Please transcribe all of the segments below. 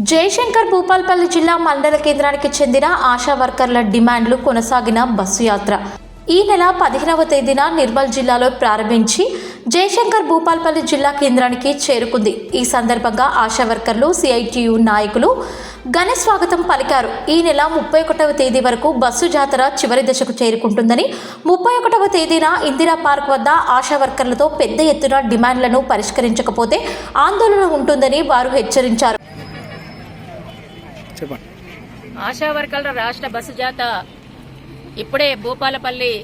జయశంకర్ భూపాల్పల్లి జిల్లా మండల కేంద్రానికి చెందిన ఆశా వర్కర్ల డిమాండ్లు కొనసాగిన బస్సు యాత్ర. ఈ నెల పదిహేనవ తేదీన నిర్మల్ జిల్లాలో ప్రారంభించి జయశంకర్ భూపాల్పల్లి జిల్లా కేంద్రానికి చేరుకుంది. ఈ సందర్భంగా ఆశా వర్కర్లు సిఐటియు నాయకులు ఘన స్వాగతం పలికారు. ఈ నెల ముప్పై ఒకటవ తేదీ వరకు బస్సు జాతర చివరి దశకు చేరుకుంటుందని ముప్పై ఒకటవ తేదీన ఇందిరా పార్క్ వద్ద ఆశా వర్కర్లతో పెద్ద ఎత్తున డిమాండ్లను పరిష్కరించకపోతే ఆందోళన ఉంటుందని వారు హెచ్చరించారు. చెప్పండి. ఆశా వర్కర్ల రాష్ట్ర బస్సు జాత ఇప్పుడే భూపాలపల్లి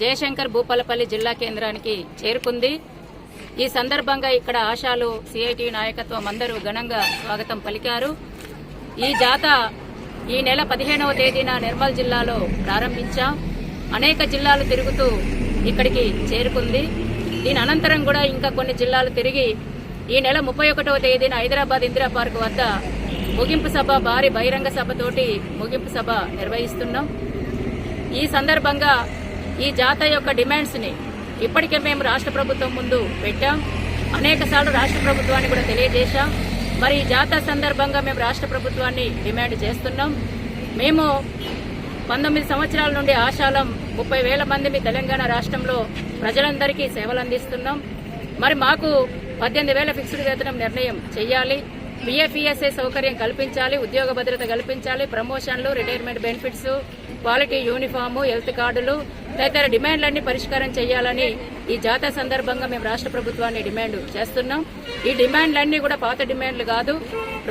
జయశంకర్ భూపాలపల్లి జిల్లా కేంద్రానికి చేరుకుంది. ఈ సందర్భంగా ఇక్కడ ఆశాలు సిఐటి నాయకత్వం అందరూ ఘనంగా స్వాగతం పలికారు. ఈ జాత ఈ నెల పదిహేనవ తేదీన నిర్మల్ జిల్లాలో ప్రారంభించాం. అనేక జిల్లాలు తిరుగుతూ ఇక్కడికి చేరుకుంది. దీని అనంతరం కూడా ఇంకా కొన్ని జిల్లాలు తిరిగి ఈ నెల ముప్పై ఒకటవ తేదీన హైదరాబాద్ ఇందిరా పార్క్ వద్ద ముగింపు సభ భారీ బహిరంగ సభతోటి ముగింపు సభ నిర్వహిస్తున్నాం. ఈ సందర్భంగా ఈ జాత యొక్క డిమాండ్స్ని ఇప్పటికే మేము రాష్ట్ర ప్రభుత్వం ముందు పెట్టాం. అనేక సార్లు రాష్ట్ర ప్రభుత్వాన్ని కూడా తెలియజేశాం. మరి ఈ జాతర సందర్భంగా మేము రాష్ట్ర ప్రభుత్వాన్ని డిమాండ్ చేస్తున్నాం. మేము పంతొమ్మిది సంవత్సరాల నుండి ఆశాలం ముప్పై వేల మంది మీ తెలంగాణ రాష్ట్రంలో ప్రజలందరికీ సేవలు అందిస్తున్నాం మరి మాకు పద్దెనిమిది వేల ఫిక్స్డ్ వేతనం నిర్ణయం చేయాలి. పిఎఫ్ఈఎస్ఏ సౌకర్యం కల్పించాలి ఉద్యోగ భద్రత కల్పించాలి ప్రమోషన్లు retirement benefits quality uniform health కార్డులు తదితర డిమాండ్లన్నీ పరిష్కారం చేయాలని ఈ జాతర సందర్భంగా మేము రాష్ట్ర ప్రభుత్వాన్ని డిమాండ్ చేస్తున్నాం. ఈ డిమాండ్లన్నీ కూడా పాత డిమాండ్లు కాదు.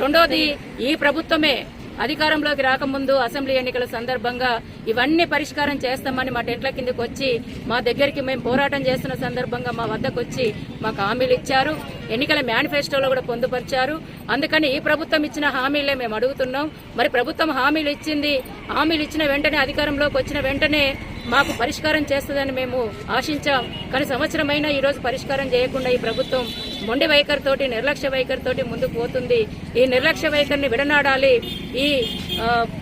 రెండోది ఈ ప్రభుత్వమే అధికారంలోకి రాకముందు అసెంబ్లీ ఎన్నికల సందర్భంగా ఇవన్నీ పరిష్కారం చేస్తామని మా టెంట్ల కిందకు వచ్చి మా దగ్గరికి మేము పోరాటం చేస్తున్న సందర్భంగా మా వద్దకు వచ్చి మాకు హామీలు ఇచ్చారు. ఎన్నికల మేనిఫెస్టోలో కూడా పొందుపరిచారు. అందుకని ఈ ప్రభుత్వం ఇచ్చిన హామీలే మేము అడుగుతున్నాం. మరి ప్రభుత్వం హామీలు ఇచ్చింది హామీలు ఇచ్చిన వెంటనే అధికారంలోకి వచ్చిన వెంటనే మాకు పరిష్కారం చేస్తుందని మేము ఆశించాం. కానీ సంవత్సరమైనా ఈరోజు పరిష్కారం చేయకుండా ఈ ప్రభుత్వం మొండి వైఖరితోటి నిర్లక్ష్య వైఖరితోటి ముందుకు పోతుంది. ఈ నిర్లక్ష్య వైఖరిని విడనాడాలి. ఈ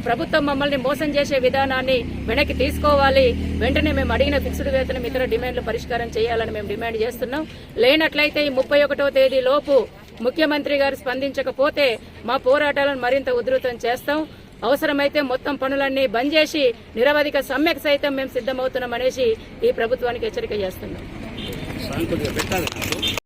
ప్రభుత్వం మమ్మల్ని మోసం చేసే విధానాన్ని వెనక్కి తీసుకోవాలి. వెంటనే మేము అడిగిన ఫిక్స్డ్ వేతనం ఇతర డిమాండ్లు పరిష్కారం చేయాలని మేము డిమాండ్ చేస్తున్నాం. లేనట్లయితే ఈ ముప్పై ఒకటో తేదీ లోపు ముఖ్యమంత్రి గారు స్పందించకపోతే మా పోరాటాలను మరింత ఉధృతం చేస్తాం. అవసరమైతే మొత్తం పనులన్నీ బంద్ చేసి నిరవధిక సమ్మెకు సైతం మేము సిద్ధమవుతున్నాం అనేసి ఈ ప్రభుత్వానికి హెచ్చరిక చేస్తున్నాం.